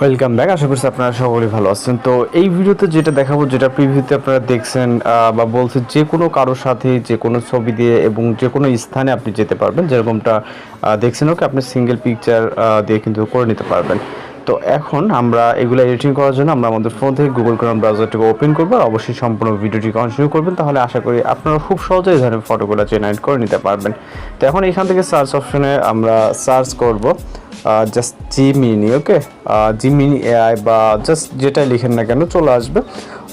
Welcome back আশা করছি আপনারা সকলেই ভালো আছেন। তো এই ভিডিওতে যেটা দেখাবো, যেটা প্রিভিউতে আপনারা দেখছেন বা বলছেন যে কোনো কারোর সাথে, যে কোনো ছবি দিয়ে এবং যে কোনো স্থানে আপনি যেতে পারবেন। যেরকমটা দেখছেন, ওকে আপনি সিঙ্গেল পিকচার দিয়ে কিন্তু করে নিতে পারবেন। তো এখন আমরা এগুলো এডিটিং করার জন্য আমরা আমাদের ফোন থেকে গুগল ক্রোম ব্রাউজারটিকে ওপেন করব আর অবশ্যই সম্পূর্ণ ভিডিওটি কন্টিনিউ করবেন, তাহলে আশা করি আপনারা খুব সহজে এই ধরনের ফটোগুলো জেনারেট করে নিতে পারবেন। তো এখন এখান থেকে সার্চ অপশনে আমরা সার্চ করব just Gemini okay Gemini AI বা জাস্ট যেটাই লিখেন না কেন চলে আসবে।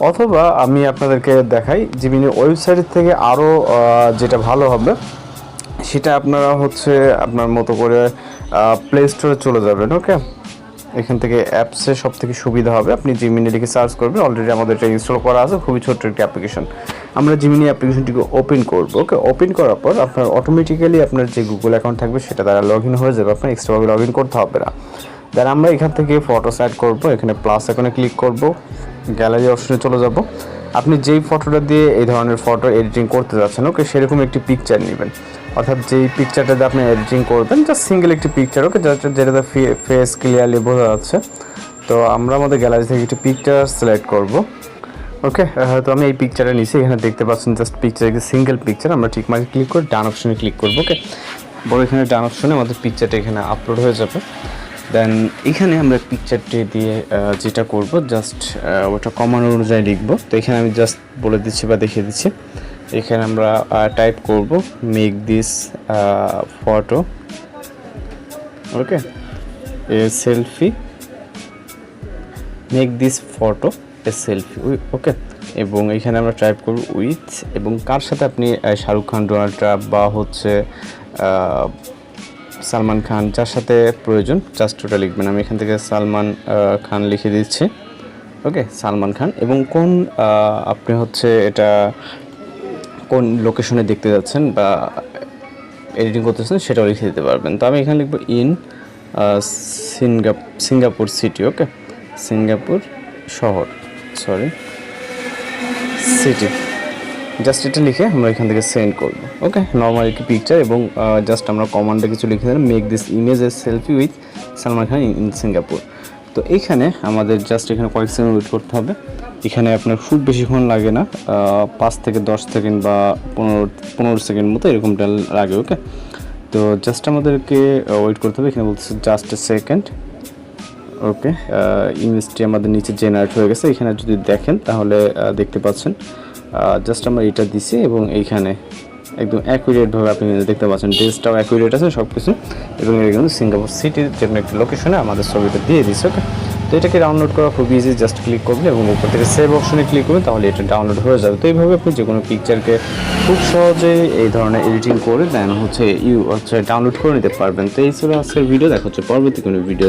অথবা আমি আপনাদেরকে দেখাই জি মিনি ওয়েবসাইট থেকে আরও যেটা ভালো হবে, সেটা আপনারা হচ্ছে আপনার মতো করে প্লে স্টোরে চলে যাবেন ওকে এখান থেকে অ্যাপসে সব থেকে সুবিধা হবে। আপনি জিমিনি লিখে সার্চ করবেন। অলরেডি আমাদের এটা ইনস্টল করা আছে। খুবই ছোট্ট একটি অ্যাপ্লিকেশন আমরা জিমিনি অ্যাপ্লিকেশনটিকে ওপেন করব। ওকে ওপেন করার পর আপনার অটোমেটিক্যালি আপনার যে গুগল অ্যাকাউন্ট থাকবে, সেটা দ্বারা লগ ইন হয়ে যাবে। আপনার এক্সট্রাভাবে লগ ইন করতে হবে না। দেন আমরা এখান থেকে ফটো সেট করব। এখানে প্লাস এখানে ক্লিক করব। গ্যালারি অপশনে চলে যাব। আপনি যেই ফটোটা দিয়ে এই ধরনের ফটো এডিটিং করতে যাচ্ছেন ওকে সেরকম একটি পিকচার নেবেন। অর্থাৎ যেই পিকচারটাতে আপনি এডিটিং করবেন জাস্ট সিঙ্গেল একটি পিকচার ওকে যেটাতে ফেস ক্লিয়ারলি বোঝা যাচ্ছে। তো আমরা আমাদের গ্যালারি থেকে একটি পিকচার সিলেক্ট করব ওকে তো আমি এই পিকচারটা নিছি এখানে দেখতে পাচ্ছেন জাস্ট পিকচার একটি সিঙ্গেল পিকচার আমরা ঠিক মার্কে ক্লিক করে ডান অপশনে ক্লিক করব ওকে বড় এখানে ডান অপশনে আমাদের পিকচারটা এখানে আপলোড হয়ে যাবে। দেন এখানে আমরা পিকচারটি দিয়ে যেটা করব জাস্ট ওটা কমান অনুযায়ী লিখব। তো এখানে আমি জাস্ট বলে দিচ্ছি বা দেখিয়ে দিচ্ছি। এখানে আমরা টাইপ করব make this photo okay a selfie make this photo a selfie okay এবং এখানে আমরা টাইপ করব উইথ এবং কার সাথে আপনি শাহরুখ খান, ডোনাল্ড ট্রাম্প বা হচ্ছে সালমান খান, যার সাথে প্রয়োজন জাস্ট ওটা লিখবেন। আমি এখান থেকে সালমান খান লিখে দিচ্ছি। ওকে সালমান খান। এবং কোন আপনি হচ্ছে এটা কোন লোকেশনে দেখতে যাচ্ছেন বা এডিটিং করতেছেন সেটাও লিখে দিতে পারবেন। তো আমি এখানে লিখব in সিঙ্গাপ, Singapore city okay Singapore শহর সরি সিটি জাস্ট এটা লিখে আমরা এখান থেকে সেন্ড করব ওকে নর্মাল একটি পিকচার এবং জাস্ট আমরা কমান্ডে কিছু লিখে দিলাম make this image a selfie with Salman Khan in Singapore তো এইখানে আমাদের জাস্ট এখানে কয়েক সেকেন্ড ওয়েট করতে হবে। এখানে আপনার খুব বেশিক্ষণ লাগে না পাঁচ থেকে দশ সেকেন্ড বা পনেরো পনেরো সেকেন্ড মতো এরকমটা লাগে ওকে তো জাস্ট আমাদেরকে ওয়েট করতে হবে। এখানে বলতেছে জাস্ট এ সেকেন্ড ওকে ইমেজটি আমাদের নিচে জেনারেট হয়ে গেছে। এখানে যদি দেখেন তাহলে দেখতে পাচ্ছেন। জাস্ট আমরা এটা দিছি এবং এইখানে একদম অ্যাকুরেটভাবে আপনি দেখতে পাচ্ছেন। ড্রেসটাও অ্যাকুরেট আছে সব কিছু এবং এটা কিন্তু সিঙ্গাপুর সিটির যে কোনো একটি লোকেশনে আমাদের ছবিটা দিয়ে দিচ্ছে ওকে তো এটাকে ডাউনলোড করা খুব ইজি জাস্ট ক্লিক করবেন এবং উপর থেকে সেভ অপশনে ক্লিক করবেন তাহলে এটা ডাউনলোড হয়ে যাবে। তো এইভাবে আপনি যে কোনো পিকচারকে খুব সহজে এই ধরনের এডিটিং করে দেন হচ্ছে ইউ হচ্ছে ডাউনলোড করে নিতে পারবেন। তো এই ছিল আজকের ভিডিও দেখা হচ্ছে পরবর্তী কোনো ভিডিও